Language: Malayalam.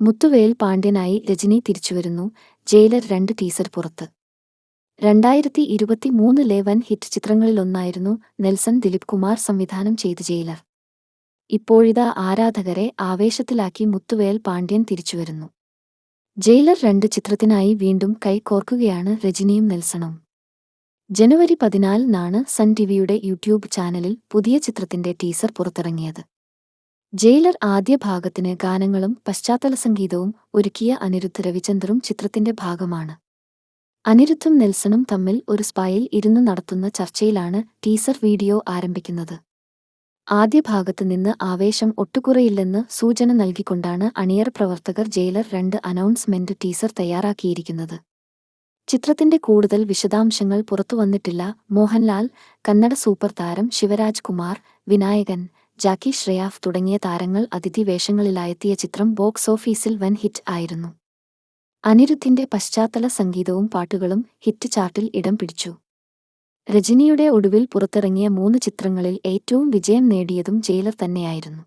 മുത്തുവേൽ പാണ്ഡ്യനായി രജനി തിരിച്ചുവരുന്നു ജയിലർ രണ്ട് ടീസർ പുറത്ത്. രണ്ടായിരത്തി ഇരുപത്തിമൂന്നിലെ വൻ ഹിറ്റ് ചിത്രങ്ങളിലൊന്നായിരുന്നു നെൽസൺ ദിലീപ് കുമാർ സംവിധാനം ചെയ്ത് ജയിലർ. ഇപ്പോഴിതാ ആരാധകരെ ആവേശത്തിലാക്കി മുത്തുവേൽ പാണ്ഡ്യൻ തിരിച്ചുവരുന്നു ജയിലർ രണ്ട് ചിത്രത്തിനായി വീണ്ടും കൈകോർക്കുകയാണ് രജനിയും നെൽസണും. ജനുവരി പതിനാലിനാണ് സൺ ടിവിയുടെ യൂട്യൂബ് ചാനലിൽ പുതിയ ചിത്രത്തിന്റെ ടീസർ പുറത്തിറങ്ങിയത്. ജയിലർ ആദ്യ ഭാഗത്തിന് ഗാനങ്ങളും പശ്ചാത്തല സംഗീതവും ഒരുക്കിയ അനിരുദ്ധ രവിചന്ദറും ചിത്രത്തിന്റെ ഭാഗമാണ്. അനിരുദ്ധും നെൽസണും തമ്മിൽ ഒരു സ്പായിൽ ഇരുന്നു നടത്തുന്ന ചർച്ചയിലാണ് ടീസർ വീഡിയോ ആരംഭിക്കുന്നത്. ആദ്യ ഭാഗത്ത് നിന്ന് ആവേശം ഒട്ടുകുറയില്ലെന്ന് സൂചന നൽകിക്കൊണ്ടാണ് അണിയർ പ്രവർത്തകർ ജയിലർ രണ്ട് അനൗൺസ്മെന്റ് ടീസർ തയ്യാറാക്കിയിരിക്കുന്നത്. ചിത്രത്തിന്റെ കൂടുതൽ വിശദാംശങ്ങൾ പുറത്തുവന്നിട്ടില്ല. മോഹൻലാൽ കന്നഡ സൂപ്പർ താരം ശിവരാജ് കുമാർ വിനായകൻ ജാക്കി ശ്രേയാഫ് തുടങ്ങിയ താരങ്ങൾ അതിഥി വേഷങ്ങളിലായെത്തിയ ചിത്രം ബോക്സ് ഓഫീസിൽ വൻ ഹിറ്റ് ആയിരുന്നു. അനിരുദ്ധിന്റെ പശ്ചാത്തല സംഗീതവും പാട്ടുകളും ഹിറ്റ് ചാർട്ടിൽ ഇടം പിടിച്ചു. രജനിയുടെ ഒടുവിൽ പുറത്തിറങ്ങിയ മൂന്ന് ചിത്രങ്ങളിൽ ഏറ്റവും വിജയം നേടിയതും ജയിലർ തന്നെയായിരുന്നു.